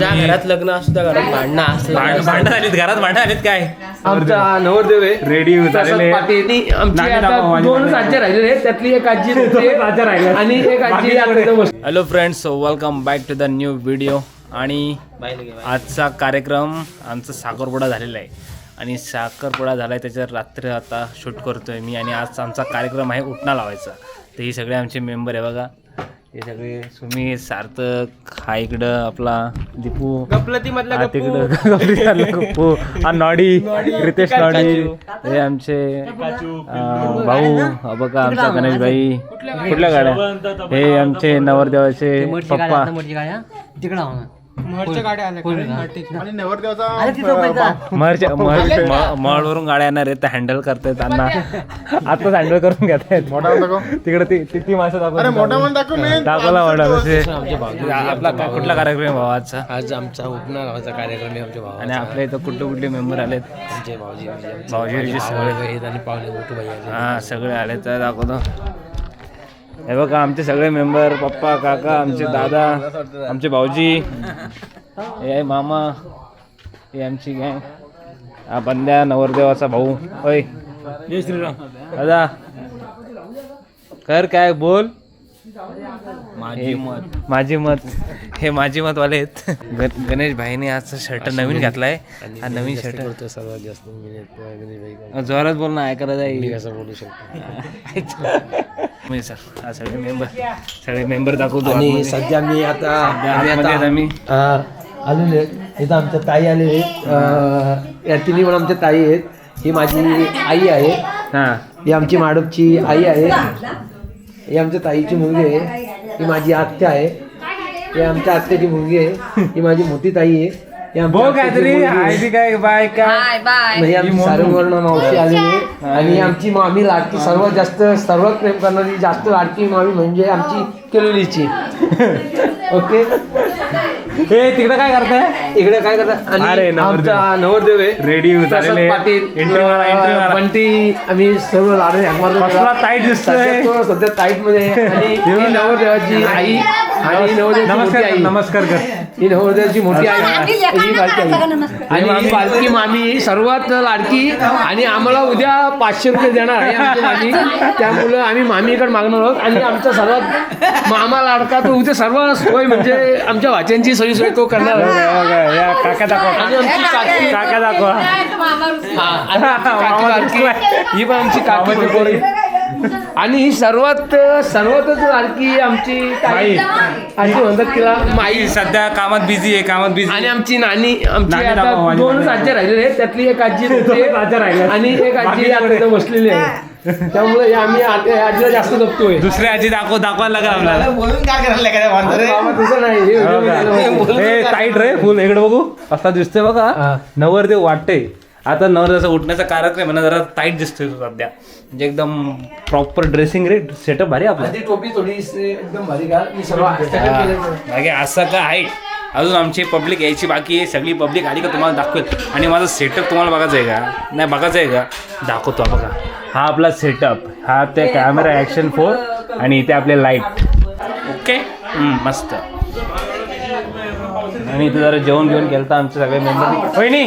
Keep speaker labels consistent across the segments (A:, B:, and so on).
A: घरात लग्न असतं त्या घरात भांडणं असतं
B: भांड- भांडण आलीत घरात भांडण आलीत काय?
A: आमचा नवरदेव आहे.
B: रेडी झालेले
A: प्रसाद पाटील आणि आमची
B: नाणी
A: आता
B: दाखवा, माझी
A: दोन
B: नाणी.
A: राज्य राहिलेले आहेत. त्यातली एक आजी
B: राज्य राहिलेत.
A: आणि एक आजी आता.
B: Hello friends welcome back to the new video आणि आजचा कार्यक्रम आमचा साखरपुडा झालेला आहे. आणि साखरपुडा झाला आहे त्याच्यावर रात्री आता शूट करतोय मी आणि आज आमचा कार्यक्रम आहे उठणा लावायचा. तर हे सगळे आमचे मेंबर आहे बघा. हे सगळे सुमित सार्थक हा इकडं आपला दीपू.
A: गपलतीमधला
B: हा
A: गप्पू.
B: तिकडं गप्पू. हा नॉडी रितेश नॉडी हे आमचे अं, भाऊ हा बघा आमचा गणेश भाई कुठल्या गाड्या? हे आमचे नवरदेवाचे पप्पा. महळवरून गाड्या येणार आहेत त्या हँडल करतायत त्यांना आताच हँडल करून घेत आहेत. तिकडे ती ती- ती माणसं दाखवत दाखवला मोठा आपला काय- कुठला कार्यक्रम आहे भावाचा?
A: आज आमचा उपना गावाचा कार्यक्रम आहे आमच्या भावा
B: आणि आपल्या इथं कुठले कुठले मेंबर आलेत?
A: आमचे भाऊजी
B: भाऊजी सगळे
A: आहेत आणि पाहुणे मोठे भाई आहेत.
B: हा सगळे आले तर दाखवतो. हे बघा आमचे सगळे मेंबर पप्पा काका आमचे दादा आमचे भाऊजी हे आहे मामा हे आमची गँग हा बंद्या नवरदेवाचा भाऊ. होय जय श्रीराम. दादा कर काय बोल. माझी मत. माझी मत. हे माझी मत वाले आहेत. ग- गणेश भाईने आज शर्ट नवीन घातलाय. हा नवीन शर्ट.
A: करतो सर्वात जास्त. मी गणेश भाई
B: जोरात बोल ना ऐकायला जाईल
A: असं बोलू शकतो.
B: मी सर हा सगळे मेंबर सगळे मेंबर दाखवतो
A: आणि
B: आतमध्ये.
A: सध्या मी आता आम्ही
B: आतमध्ये आहेत आम्ही
A: अं, आलेले आहेत इथं आमच्या ताई आलेले आहेत. अं, या तिन्ही पण आमच्या ताई आहेत. ही माझी आई आहे.
B: हा.
A: ही आमची माडपची आई आहे. ही आमच्या ताईची मुलगी आहे. ही माझी आत्या आहे. ही आमच्या आत्याची मुलगी आहे. ही माझी मोठी ताई आहे. ही आत्याची
B: काहीतरी.
A: आहे.
B: काय बाय काय?
A: नाही आमची सारंगवर्ण मावशी आहे. आणि आमची मामी लाडकी सर्वात जास्त सर्वात प्रेम करणारी जास्त लाडकी मामी म्हणजे आमची केलोलीची. ओके?
B: हे तिकडे काय करताय?
A: इकडे काय करतात
B: अरे,
A: आणि
B: नवरदेव.
A: आमचा नवरदेव आहे.
B: रेडी
A: प्रसाद
B: झालेले
A: पाटील
B: मारा, मारा.
A: बंटी आम्ही सर्व लाडे
B: कसला tight दिसतोय.
A: सध्या टाईटमध्ये आहे. आणि ही नवरदेवाची आई. आणि मोठी
B: नमस्कार
A: आई.
B: नमस्कार कर
A: ही नवरदेवाची मोठी आई. ही आई आणि ही बारकी मामी सर्वात लाडकी. आणि आम्हाला उद्या पाचशे रुपये देणार आहे आमची मामी. त्यामुळं आम्ही मामीकडे मागणार आहोत. आणि आमचा सर्वात मामा लाडका तो उद्या सर्व सोय म्हणजे आमच्या वाच्यांची सोयी सोय तो करणार आहे.
B: या काका दाखवा.
A: आणि आमची काकी
B: काका. दाखवा.
A: हा, आणि आमची काकी लाडकी, ही पण आमची काकी बरोबर आणि ही सर्वात सर्वातच लाडकी आमची ताई. अशी म्हणतात तिला माई.
B: सध्या कामात बिझी आहे कामात बिझी
A: आणि आमची नानी आमची आता दोन. राज्य राहिलेले आहेत. त्यातली एक आजी
B: राहिले.
A: आणि एक आजी आता बसलेली आहे. त्यामुळे हे आम्ही आजीला जास्त जपतोय.
B: दुसरी आजी दाखव दाखवायला लागेल आपल्याला.
C: बोलून काय करायला
A: तसं नाही. हे
B: हो टाईट रे फुल इकडे बघू. असा दिसतोय. बघा. नवरदेव वाटते आता नवरदेवाचा उठण्याचा कार्यक्रम आहे ना जरा टाईट दिसतोय तो सध्या. म्हणजे एकदम प्रॉपर ड्रेसिंग रे सेटअप भारी आहे आपला.
A: आधी टोपी थोडी एकदम भारी घाल मी सर्व हाताने केलेलं आहे.
B: बाकी असं काय आहे? अजून आमची पब्लिक यायची बाकी आहे सगळी पब्लिक आली का तुम्हाला दाखवेल. आणि माझा सेटअप तुम्हाला बघायचा आहे का? नाही बघायचं आहे का? दाखवतो हा बघा. हा आपला सेटअप हा ते कॅमेरा ॲक्शन फोर आणि इथे आपले लाइट ओके हम्म, मस्त. आणि इथे जरा जेवण घेऊन गेलता आमचे सगळे मेंबर वहिनी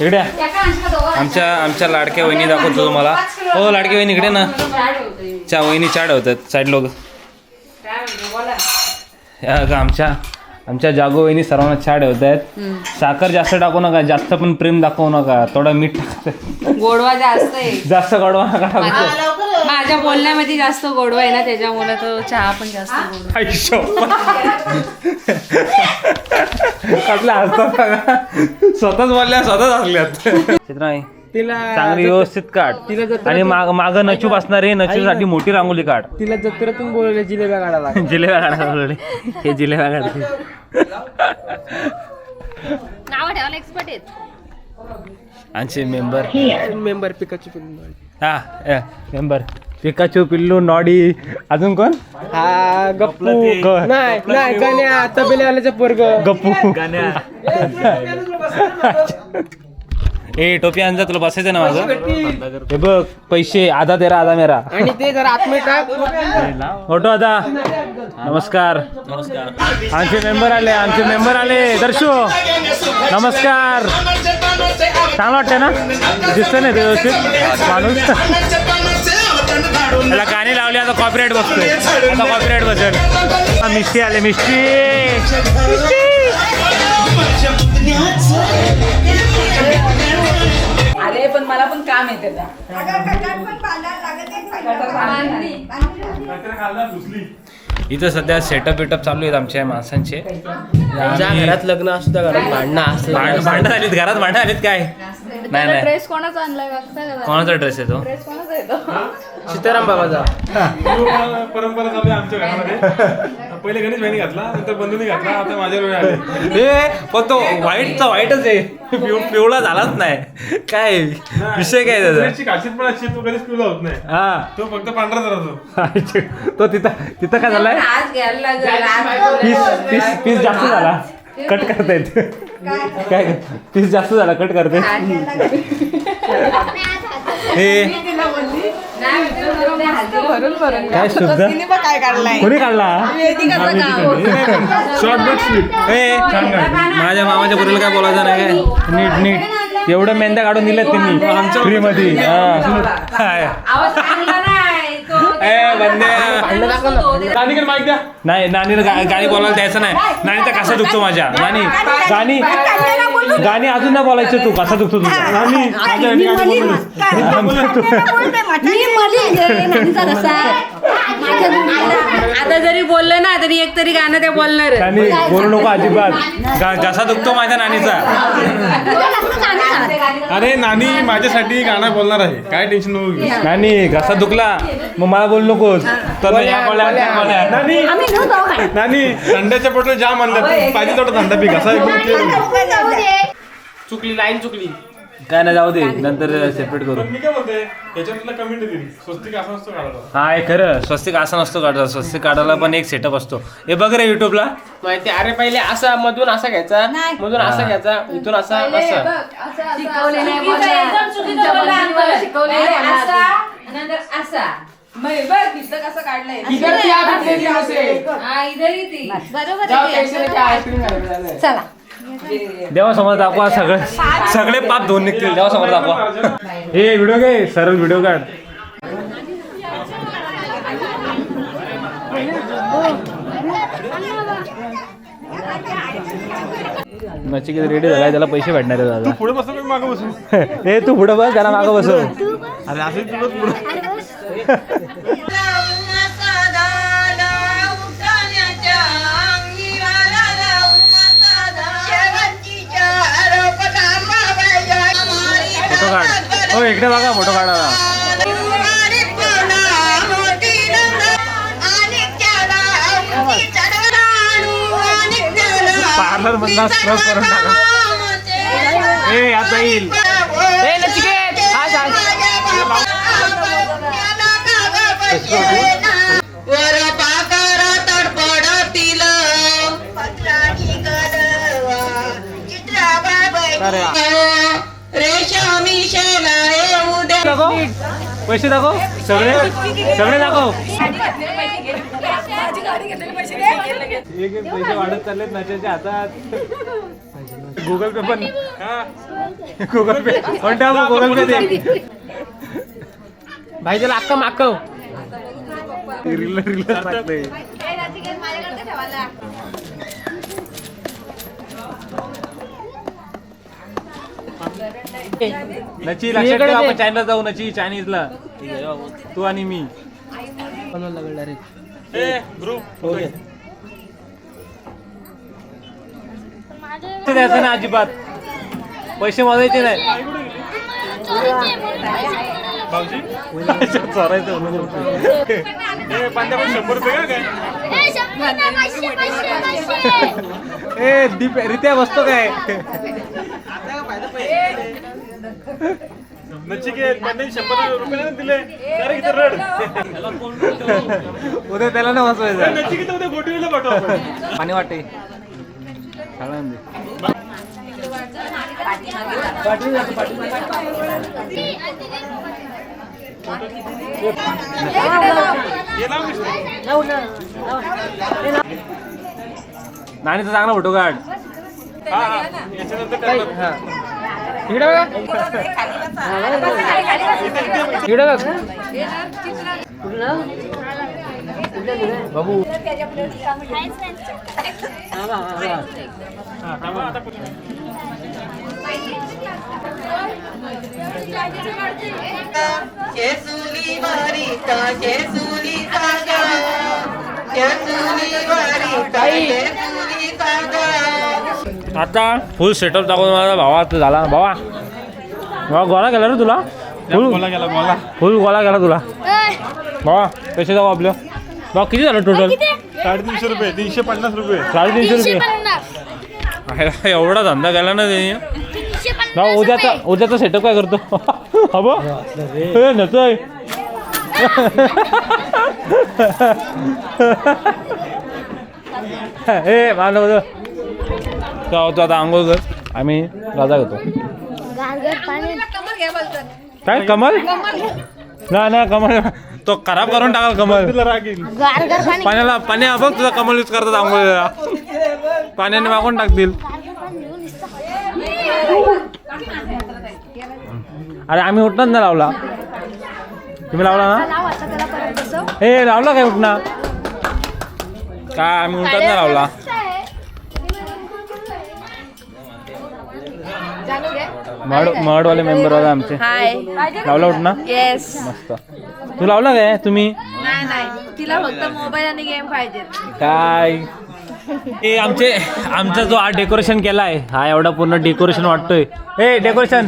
B: इकडे. आमच्या आमच्या लाडक्या वहिनी दाखवतो तुम्हाला. हो लाडक्या वहिनी इकडे ना. च्या वहिनी चाड होतात साईड लोक. आमच्या आमच्या जागो वहिनी सर्वांना छाड होत आहेत. साखर जास्त टाकू नका जास्त पण प्रेम दाखवू नका. थोडा मीठ टाका.
D: गोडवा जास्त
B: जास्त कडवा नका टाकू.
D: माझ्या बोलण्यामध्ये जास्त गोडवा आहे ना त्याच्यामुळे तो चहा पण जास्त
B: शपथ. कसल्या हसतात बघा. स्वतःच बोलल्या स्वतःच हसल्यात. चित्राई
A: तिला
B: चांगली व्यवस्थित काढ.
A: तिला जत्रा-
B: आणि माग माग नचू बसणार आहे नचूसाठी मोठी रांगोली काढ.
A: तिला जत्रेतून बोलवले जिलेब्या काढायला
B: जिलेबा काढा बोलले हे जिलेबा काढते
E: नाव ठेवायला एक्सपर्ट आहेत.
B: आमचे मेंबर
A: मेंबर पिकाची फिल्म
B: हा मेंबर पिकाचू पिल्लू नॉडी अजून कोण
A: हा गप्पू
B: ग-
A: नाही नाही गाण्या तबेलेवाल्याचं पोरग
B: गप्पू ए टोपी आणजा तुला बसायचं ना माझं? हे बघ पैसे आधा तेरा आधा मेरा.
A: आणि ते जरा
B: फोटो आता नमस्कार. नमस्कार आमचे मेंबर आले आमचे मेंबर आले. दर्शो नमस्कार. चांगलं वाटतंय ना? दिसतंय ना ते व्यवस्थित? माणूस. त्याला गाणी लावली आता कॉपीराईट बसतोय आता कॉपीराईट बसेल. मिष्टी आले मिष्टी.
D: अरे पण मला पण काम येते
B: इथं सध्या सेटअप बिटअप चालू आहेत आमच्या माणसांचे.
A: घरात लग्न असतं त्या घरात भांडणं
B: भांडण आलीत घरात भांडण आलीत काय? नाही नाही.
E: ड्रेस कोणाचा आणलाय?
B: कोणाचा ड्रेस आहे तो
E: ड्रेस कोणाचा येतो?
A: सीताराम बाबाचा.
C: परंपरा चालू आहे आमच्या घरामध्ये. पहिले गणेश भाईने घातला नंतर बंधूने घातला आता माझ्या वेळ आले.
B: हे फक्त व्हाईटचा व्हाईटच आहे. पिव- पिवळा झालाच नाही. काय विषय काय त्याचा?
C: गणेशची खासियत पण अशी आहे, तो कधीच पिवला होत नाही.
B: हा.
C: तो फक्त पांढराच राहतो
B: तो. तिथं तिथं काय झालाय?
D: आज घ्यायला लागेल. आज
B: पीस पीस पीस जास्त झाला. कट करतायत. काय? पीस जास्त झाला. कट करते हे.
D: भरून भरून
B: काय शुद्ध
D: काय काढलाय
B: कोणी काढला?
C: शॉर्ट बट स्वीट
B: ए माझ्या मामाच्या पोरीला काय बोलायचं नाही काय? नीट नीट. एवढं मेंद्या काढून दिल्यात त्यांनी. फ्री मध्ये. हा.
D: नाही तो
B: ए बंदे
C: नानीकडे माहिती द्या.
B: नाही नानीला गा- गाणी बोलायला द्यायचं नाही. नानीचा कसा दुखतो माझ्या? नानी गाणी गाणी अजून नाही बोलायचं तू. कसा दुखतो तुझा? नानी माझ्या गाणी गाणी बोलू
D: आता जरी बोललं ना तरी एक तरी गाणं ते बोलणार.
B: नानी बोलू नको अजिबात. गा- घसा दुखतो माझ्या नानीचा?
C: अरे नानी माझ्यासाठी गाणं बोलणार आहे. काय टेन्शन नको घेऊ.
B: नानी घसा दुखला? मग मला बोलू नकोस तर या बोल्या त्या
C: नानी. नानी थंड्याच्या पोटात जाम आणल्यात पाहिजे तेवढा थंडा पी कसा एकदम clear.
A: चुकली लाईन चुकली.
B: काय नाही जाऊ दे. नंतर सेपरेट करू.
C: मी काय कमेंट स्वस्तिक असं काढायला.
B: हा हे खरं. स्वस्तिक असं नसतो काढायचा स्वस्तिक काढायला पण एक सेटअप असतो. हे बघ रे युट्यूबला
A: माहिती अरे पहिले असा मधून असा घ्यायचा मधून असा घ्यायचा इथून असा असं.
D: शिकवले नाही शिकवले नाही असा. नंतर असा. बघ इथं कसं काढलंय.
A: इधर ती आपण लेली असेल.
D: हा इधर ही ती
A: जाऊ टेन्शन नाही, आईस्क्रीम खायला जायचंय.
B: देवासमोर दाखवा सगळे. सगळे पाप धुवून निघतील. देवासमोर दाखवा. हे व्हिडिओ घे सरळ व्हिडिओ काढ. नचिकेत रेडी झालाय त्याला पैसे भेटणार आहे दादा.
C: पुढे बसतो मागं बसू
B: हे तू पुढं बस त्याला मागं बसव.
C: अरे असं तुला पुढे.
B: फोटो काढ. हो इकडे बघा फोटो काढा पार्लर मधला स्क्रब करून टाका. ए आता येईल दाखव पैसे दाखव. सगळे? सगळे दाखव. एक एक पैसे वाढत चाललेत नाच्याच्या हातात. गुगल पे पण. गुगल पे कोणत्या गुगल पे दे.
A: भाई त्याला अक्का माकव
B: रील रील टाकते नची लक्षात ठेव आपण चायनाला जाऊ नची चायनीजला तू आणि मी.
C: ए ग्रुप
B: ते द्यायचं ना अजिबात. पैसे मोजायचे नाही.
C: भाऊजी?
B: चोरायचं
C: शंभर रुपये का काय?
B: ए दीप रित्या बसतो काय?
C: नचिकेत शंभर रुपये नाही दिले. अरे रड.
B: उद्या त्याला ना बसवायचं
C: नचिकेत उद्या गोटीला पाठव
B: पाणी वाटे. नाणीचा चांगला फोटो काढ.
A: इकडे बघा. इकडे बघ. बाबू
B: आता फुल सेटअप दाखवतो माझा भावा आता झाला. भावा भावा गोळा गेला रे तुला? फुल
C: बोला गेला बोला
B: फुल गोळा गेला तुला. भावा पैसे जाऊ आपलं. भावा किती झालं टोटल
C: साडेतीनशे रुपये तीनशे पन्नास रुपये.
B: साडेतीनशे रुपये. एवढा धंदा केला ना त्यांनी. भाऊ उद्याचा उद्याचा सेटअप काय करतो? हा बा. हे नसय ए मला बघ तो आता आंघोळ कर? आम्ही गाजा घेतो काय कमल? नाही नाही कमल. तो खराब करून टाकाल कमल. पाण्याला पाणी बघ तुझा कमल यूज करतात आंघोळीला. पाण्याने मागून टाकतील. अरे आम्ही उठणार ना लावला. तुम्ही लावला ना? ए लावला काय उठणा? काय आम्ही उठत नाही लावला. मड मडवाले मेंबर बघा आमचे. लावला उठणा?
E: येस
B: मस्त. तू लावला काय तुम्ही?
E: नाही नाही. तिला फक्त मोबाईल आणि गेम पाहिजे
B: काय? ए आमचे आमचा जो हा डेकोरेशन केलाय हा एवढा पूर्ण डेकोरेशन वाटतोय. ए डेकोरेशन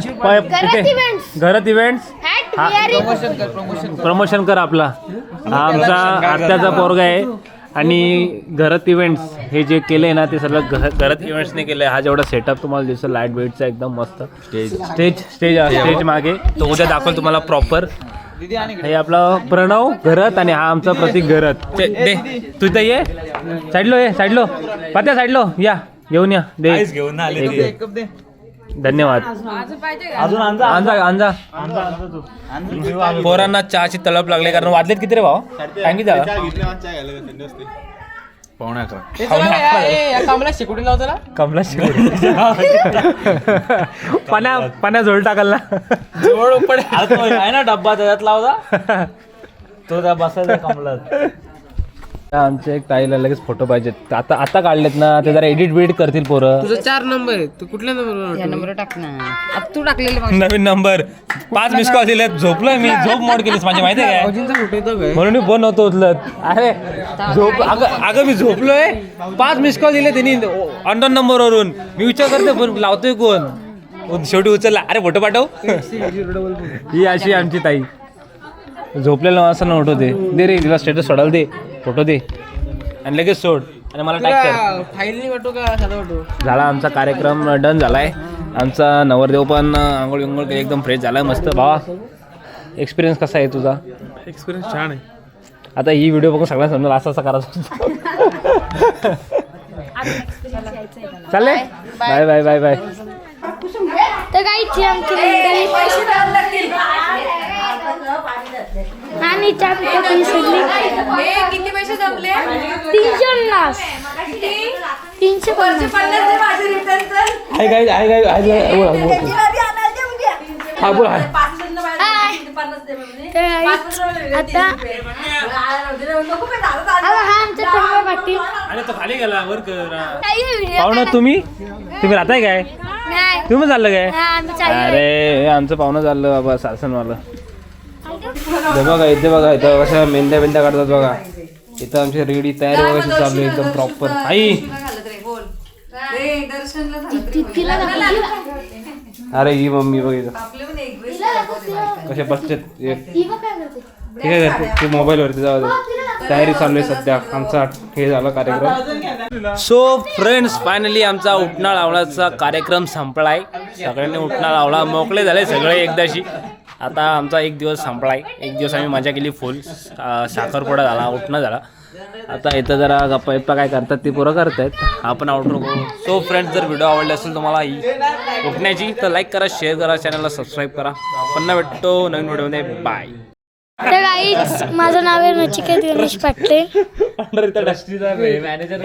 B: घरात इव्हेंट्स प्रमोशन कर आपला. हा आमचा आत्याचा पोरगा आहे. आणि घरात इव्हेंट्स हे जे केलंय ना ते सगळं घरात इव्हेंट्सने केलंय. हा जेवढा सेटअप तुम्हाला दिसतो लाइट बेटचा एकदम मस्त. स्टेज स्टेज स्टेज मागे. तो उद्या दाखवेल तुम्हाला प्रॉपर हे आपलं प्रणव घरात आणि हा आमचा प्रतीक घरात. ते- दे तू इथं ये. साईडलो ये साईडलो. पात्या साईडलो. या घेऊन या. दे. एक दे. धन्यवाद. अंजा अंजा पोरांना चहाची तळप लागले कारण वाजलेत किती रे भाऊ? टाइम किती झाला. कमला शिकवडी पाण्या पाण्या झोल टाकाल ना
F: आहे ना डब्बा त्याच्यात लावता तो त्या बसायचा कमलात.
B: आमचे एक ताईला लगेच फोटो पाहिजेत. आता आता काढलेत ना ते जरा एडिट बिडिट करतील पोरं.
A: तुझा चार नंबर आहे तू कुठल्या नंबर
D: नंबर टाक ना. आता तू टाकलेले मग.
B: नवीन नंबर पाच मिस कॉल दिलेत. झोपलोय मी. झोप मोड केलीस माझी माहिती आहे काय?
A: भाऊजींचा फोटो येतो काय?
B: म्हणून मी फोन नव्हतो उचलत. अरे झोप अगं अगं मी झोपलोय. पाच मिस कॉल दिले त्यांनी अनडोन नंबरवरून मी विचार करते फोन लावतोय कोण? उ- शेवटी उचलला. अरे फोटो पाठव. ही अशी आमची ताई. झोपलेलं माणसांना उठव दे दे रे तिला स्टेटस सोडायला दे. फोटो दे. आणि लगेच सोड. आणि मला टॅग कर.
A: फाईलनी वाटो का? साधा वाटो
B: झाला आमचा कार्यक्रम डन झालाय. आमचा नवरदेव पण आंघोळ विंघोळ केली, एकदम फ्रेश झालाय मस्त. भावा एक्सपिरियन्स कसा आहे तुझा?
C: एक्सपिरियन्स छान आहे.
B: आता ही व्हिडिओ बघून सगळ्यांना समजा असं असं करायचं चालेल बाय बाय बाय बाय
G: तर गाईची आमची मंडळी आणि चहा पिठाची सगळी
D: किती पैसे जमले?
G: तीनशे पन्नास. तीनशे पन्नास.
B: हा
G: आता हा
B: पाहुणं तुम्ही? तुम्ही राहताय काय?
G: नाही.
B: तुम्ही चाललं काय?
G: हा,
B: अरे आमचं पाहुणं चाललं बाबा सासनवालं. हे बघा इथे बघा इथं कशा मेंढ्या बिंद्या काढतात बघा. इथं आमची रेडी तयारी वगैरे चालू आहे एकदम प्रॉपर आई! अरे ही मम्मी बघ इथं.
D: आपले पण एक ड्रेस
G: तिला दाखवते
B: कशा बसतात हे.
G: ही बघ काय करते.
B: हे काय करते ते मोबाईलवरती जाऊ दे. तयारी चालू आहे सध्या. आमचा हे झाला कार्यक्रम. सो फ्रेंड्स फायनली आमचा उठणा लावण्याचा कार्यक्रम संपलाय. सगळ्यांनी उठणा लावला. मोकळे झाले सगळे एकदाशी. आता आमचा एक दिवस संपलाय. एक दिवस आम्ही मजा केली फुल. साखरपुडा झाला उठणं झाला. आता इथं जरा गप्पा इप्पा काय करतात ती पोरं करतायत. आपण आउटरो करू सो फ्रेंड्स जर व्हिडिओ आवडले असेल तुम्हाला ही उठण्याची तर लाईक करा शेअर करा चॅनलला सबस्क्राईब करा. पुन्हा भेटतो नवीन व्हिडिओमध्ये बाय
G: तर माझं नाव आहे नचिकेत गणेश पाटील.
B: मॅनेजर